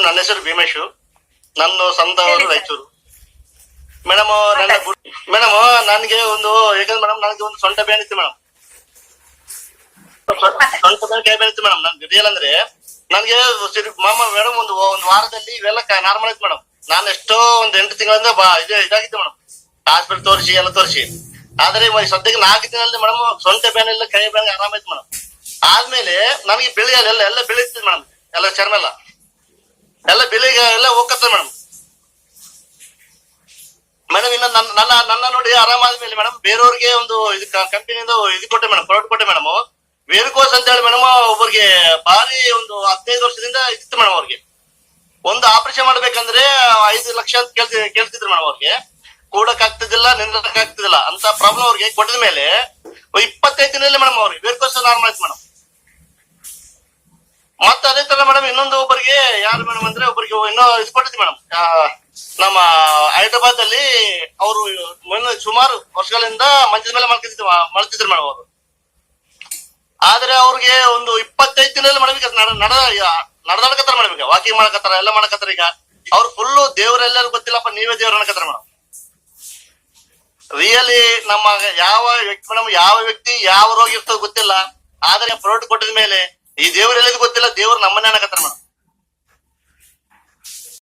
Madam ನನ್ನ ಹೆಸರು ಭೀಮೇಶು. ನನ್ನ ಸಂತ ಅವರು ಹೇಳಿ ಸರ್. ರಾಯಚೂರು. ಮೇಡಮ್ ನನ್ನ ಮೇಡಮ್ ನನಗೆ ಒಂದು ಯಾಕಂದ್ರೆ ಮೇಡಮ್ ನನಗೆ ಒಂದು ಸೊಂಟ ಬೇನ್ ಇತ್ತು ಮೇಡಮ್. ಸೊಂಟ ಬೇನ್ ಕೈ ಬೇನ್ ಇತ್ತು ಮೇಡಮ್ ನನ್ ರಿಯಲ್ ಅಂದ್ರೆ ನನಗೆ ಮಾಮ ಮೇಡಮ್ ಒಂದು ಒಂದು ವಾರದಲ್ಲಿ ಇವೆಲ್ಲ ನಾರ್ಮಲ್ ಆಯ್ತು ಮೇಡಮ್. ನಾನು ಎಷ್ಟೋ ಒಂದು ಎಂಟು ತಿಂಗಳಿಂದ ಬಾ ಇದು ಇದಾಗಿತ್ತು ಮೇಡಮ್. ಹಾಸ್ಪಿಟಲ್ ತೋರಿಸಿ ಎಲ್ಲ ತೋರಿಸಿ. ಆದ್ರೆ ಸದ್ಯಕ್ಕೆ ನಾಲ್ಕು ದಿನದಲ್ಲಿ ಮೇಡಮ್ ಸೊಂಟ ಬೇನ್ ಇಲ್ಲ ಕೈ ಬೇನ್ ಆರಾಮಾಯ್ತು ಮೇಡಮ್. ಆದ್ಮೇಲೆ ನನಗೆ ಬಿಳಿ ಎಲ್ಲ ಎಲ್ಲ ಬೆಳೀತಿದೆ ಮೇಡಮ್. ಎಲ್ಲ ಚರ್ಮ ಎಲ್ಲ. ಎಲ್ಲ ಬೆಲೆಗೆ ಎಲ್ಲ ಹೋಗತ್ತೆ ಮೇಡಮ್ ಮೇಡಮ್ ಇನ್ನ ನನ್ನ ನನ್ನ ನನ್ನ ನೋಡಿ ಆರಾಮಾದ್ಮೇಲೆ ಮೇಡಮ್ ಬೇರೆಯವ್ರಿಗೆ ಒಂದು ಇದು ಕಂಪನಿಯಿಂದ ಇದು ಕೊಟ್ಟೆ ಮೇಡಮ್ ಪ್ರಾಡಕ್ಟ್ ಕೊಟ್ಟೆ ಮೇಡಮ್ ವೇರಿಕೋಸ್ ಅಂತ ಹೇಳಿ ಮೇಡಮ್ ಒಬ್ಬರಿಗೆ ಭಾರಿ ಒಂದು ಹದಿನೈದು ವರ್ಷದಿಂದ ಇತ್ತು ಮೇಡಮ್ ಅವ್ರಿಗೆ. ಒಂದು ಆಪರೇಷನ್ ಮಾಡ್ಬೇಕಂದ್ರೆ ಐದು ಲಕ್ಷ ಅಂತ ಕೇಳ್ತಿ, ಕೇಳ್ತಿದ್ರು ಮೇಡಮ್ ಅವ್ರಿಗೆ. ಕೂಡಕ್ ಆಗ್ತಿದ್ದಿಲ್ಲ ನಿಂದ್ರಕ್ ಆಗ್ತಿದ್ದಿಲ್ಲ. ಅಂತ ಪ್ರಾಬ್ಲಮ್ ಅವ್ರಿಗೆ ಕೊಟ್ಟಿದ ಮೇಲೆ ಇಪ್ಪತ್ತೈದು ದಿನದಲ್ಲಿ ಮೇಡಮ್ ಅವ್ರಿಗೆ ವೇರಿಕೋಸ್ ನಾರ್ಮಲ್ ಆಯ್ತು ಮೇಡಮ್ ಮತ್ತೆ ಅದೇ ತರ ಮೇಡಮ್ ಇನ್ನೊಂದು ಒಬ್ಬರಿಗೆ, ಯಾರು ಮೇಡಮ್ ಅಂದ್ರೆ ಒಬ್ಬರಿಗೆ ಇನ್ನೂ ಇದು ಕೊಟ್ಟಿದ್ವಿ ಮೇಡಮ್ ನಮ್ಮ ಹೈದರಾಬಾದ್ ಅಲ್ಲಿ ಅವರು ಸುಮಾರು ವರ್ಷಗಳಿಂದ ಮಂಚದ ಮೇಲೆ ಮಲ್ಕಿದ್ರು ಮಲ್ತಿದ್ರು ಮೇಡಮ್ ಅವರು. ಆದ್ರೆ ಅವ್ರಿಗೆ ಒಂದು ಇಪ್ಪತ್ತೈದು ದಿನ ಮೇಡಮ್ ಈಗ ನಡ ನಡ ನಡ್ದಾಡ್ಕತ್ತಾರ ಮೇಡಮ್ ಈಗ. ವಾಕಿಂಗ್ ಮಾಡಕತ್ತಾರ, ಎಲ್ಲ ಮಾಡಕತ್ತಾರ ಈಗ. ಅವ್ರು ಫುಲ್ಲು ದೇವರೆಲ್ಲರೂ ಗೊತ್ತಿಲ್ಲಪ್ಪ, ನೀವೇ ದೇವ್ರ ಅನ್ಕತ್ತಾರ ಮೇಡಮ್ ರಿಯಲಿ ನಮ್ಮ ಯಾವ ವ್ಯಕ್ತಿ ಮೇಡಮ್ ಯಾವ ವ್ಯಕ್ತಿ ಯಾವ ರೋಗ ಇರ್ತದ ಗೊತ್ತಿಲ್ಲ. ಆದ್ರೆ ಪ್ರಾಡಕ್ಟ್ ಕೊಟ್ಟಿದ ಮೇಲೆ ಈ ದೇವ್ರ ಎಲ್ಲದು ಗೊತ್ತಿಲ್ಲ? ದೇವ್ರ ನಮ್ಮನ್ನ ಅನ್ನಕತ್ತಾರ ಮೇಡಮ್